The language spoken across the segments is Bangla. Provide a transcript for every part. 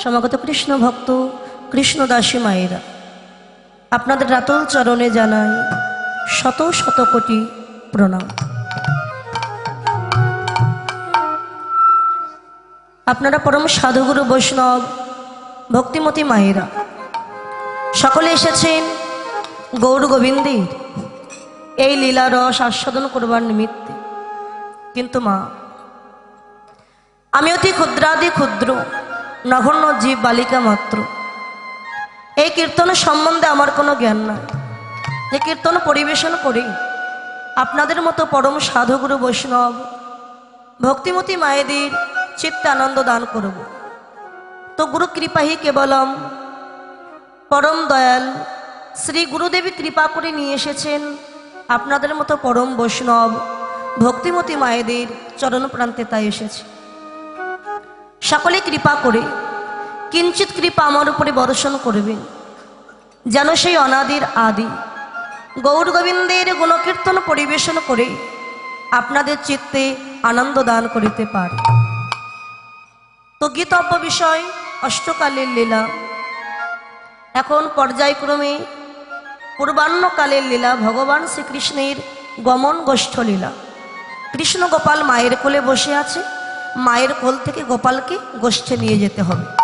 সমাগত কৃষ্ণ ভক্ত, কৃষ্ণদাসী মায়েরা। আপনাদের রাতল চরণে জানাই শত শত কোটি প্রণাম। আপনারা পরম সাধুগুরু বৈষ্ণব, ভক্তিমতী মায়েরা, সকলে এসেছেন গৌর গোবিন্দের এই লীলা রস আস্বাদন করবার নিমিত্তে। কিন্তু মা, আমি অতি ক্ষুদ্রাদি ক্ষুদ্র নগণ্য জীব বালিকা মাত্র। এই কীর্তন সম্বন্ধে আমার কোনো জ্ঞান নাই। যে কীর্তন পরিবেশন করি, আপনাদের মতো পরম সাধুগুরু বৈষ্ণব, ভক্তিমতী মায়েদের চিত্তে আনন্দ দান করব। তো গুরু কৃপাহি কেবলম পরম দয়াল শ্রী গুরুদেবী কৃপা করে নিয়ে এসেছেন আপনাদের মতো পরম বৈষ্ণব, ভক্তিমতী মায়েদের চরণ প্রান্তে তাই এসেছে। সকলে কৃপা করে কিঞ্চিত কৃপা আমার উপরে বর্ষণ করবেন। যেন সেই অনাদির আদি গৌর গোবিন্দের গুণকীর্তন পরিবেশন করে আপনাদের চিত্তে আনন্দ দান করিতে পারে। তো গীতব্য বিষয় অষ্টকালের লীলা। এখন পর্যায়ক্রমে পূর্বাহ্নকালের লীলা ভগবান শ্রীকৃষ্ণের গমন গোষ্ঠ লীলা। কৃষ্ণ গোপাল মায়ের কোলে বসে আছে। মায়ের কোল থেকে গোপালকে গোষ্ঠে নিয়ে যেতে হবে।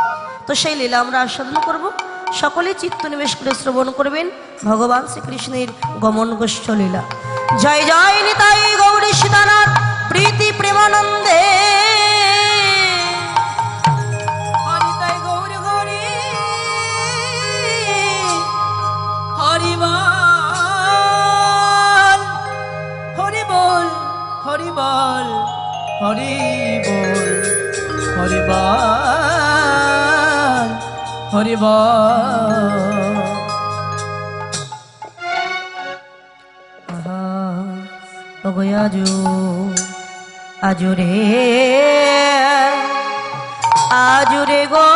তো সেই লীলা আমরা আস্বাদন করব। সকলে চিত্তনিবেশ করে শ্রবণ করবেন ভগবান শ্রীকৃষ্ণের গমন গোষ্ঠ লীলা। জয় জয় নিতাই গৌরী সীতানাথ, প্রীতি প্রেমানন্দে। হরি বল হরি বল হরি বল। হরি বল হরি বল হরি বল আহা, ওগো আজো আজো রে আজো রে গো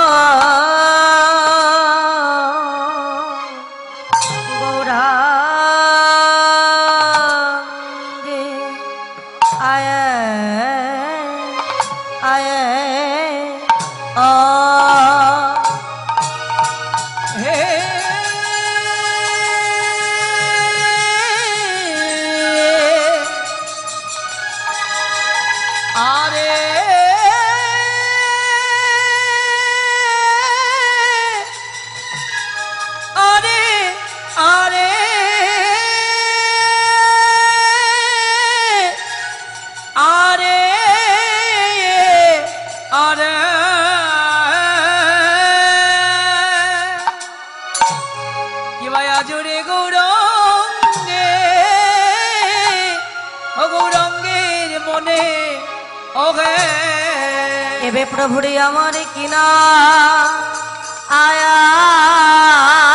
এবে প্রভুরে আমার কিনা। আয়া।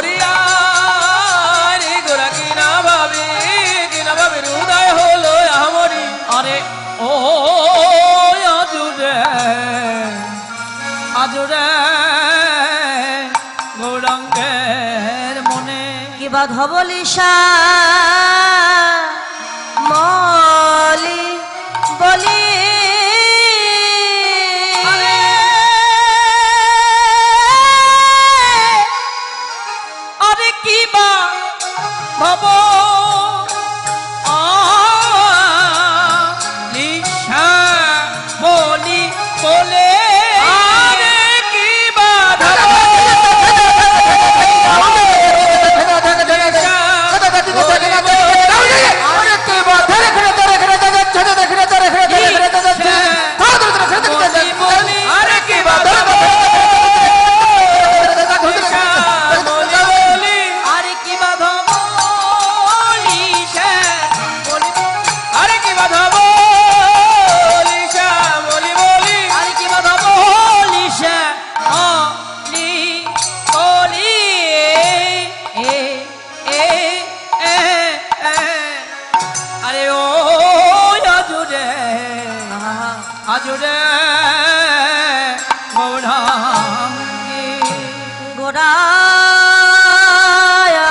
মরিয়া রে গোরা কিনা ভাবে কিনা ভাবে, হৃদয় হলো আমরি আরে, ও আজুরে আজুরে, গৌরাঙ্গের কিবা ধবলিশা মলি, বলি ভব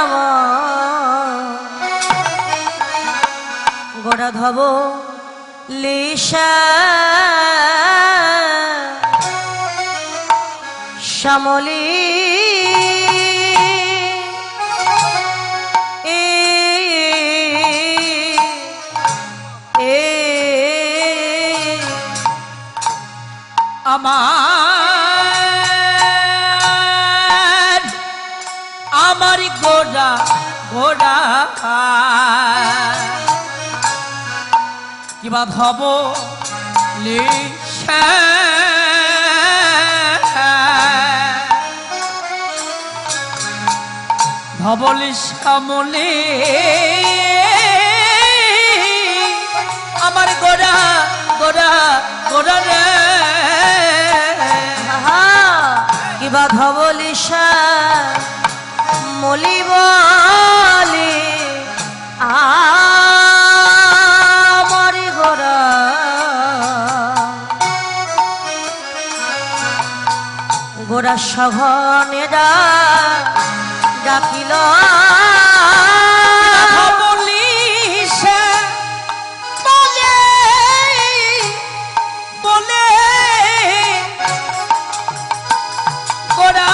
আমার গোড়া ধব লিশা। শ্যামলী আমার আমার গোড়া গোড়া কিবা ভাব লিশা ধবলি শ্যামলি আমার গোড়া গোড়া গোড়া রে। কিবা ধবলিশা মলি বলি আমারি গোরা গোরা সঘনে ডাকিল। বলিসে বলে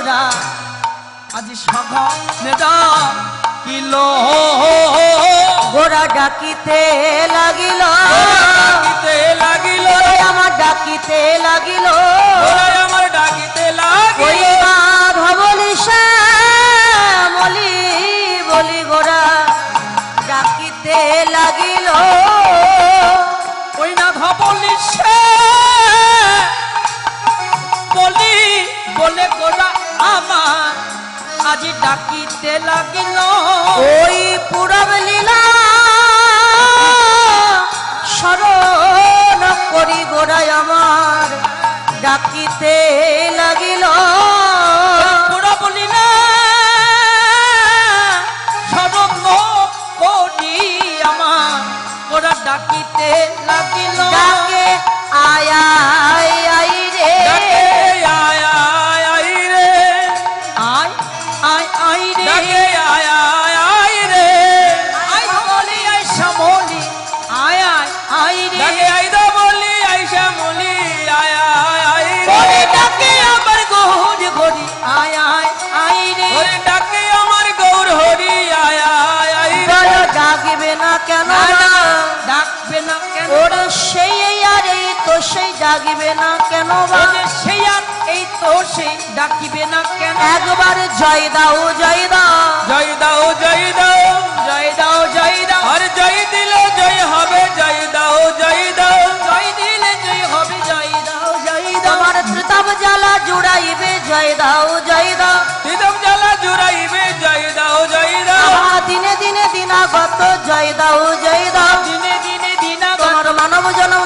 আমার আজি আজ সভা নেদা কিলো গোরা ডাকিতে লাগিল। ডাকিতে লাগিল। আমার ডাকিতে লাগিল। আমার ডাকিতে ডাকিতে লাগিল ওই পুরব লীলা। স্মরণ করি গোড়ায় আমার ডাকিতে লাগিল। পুরা বলি না স্মরণ করি আমার ওরা ডাকিতে লাগিল। ডাকে আয় সেই ডাকবে না কেন বা? ওরে সেই আর এই তো সেই ডাকিবে না কেন? একবার জয় দাও জয় দাও। জয় দাও জয় দাও জয় দাও জয় দাও। আর জয় দিলে জয় হবে জয় দাও জয় দাও। জয় দিলে জয় হবে জয় দাও জয় দাও। তোমার ত্রিতাব জ্বালা জুড়াইবে জয় দাও জয় দাও। হৃদম জ্বালা জুড়াইবে জয় দাও জয় দাও। দিনে দিনে দিনাগত জয় দাও জয় দাও। দিনে দিনে দিনা তোমার মানব জনম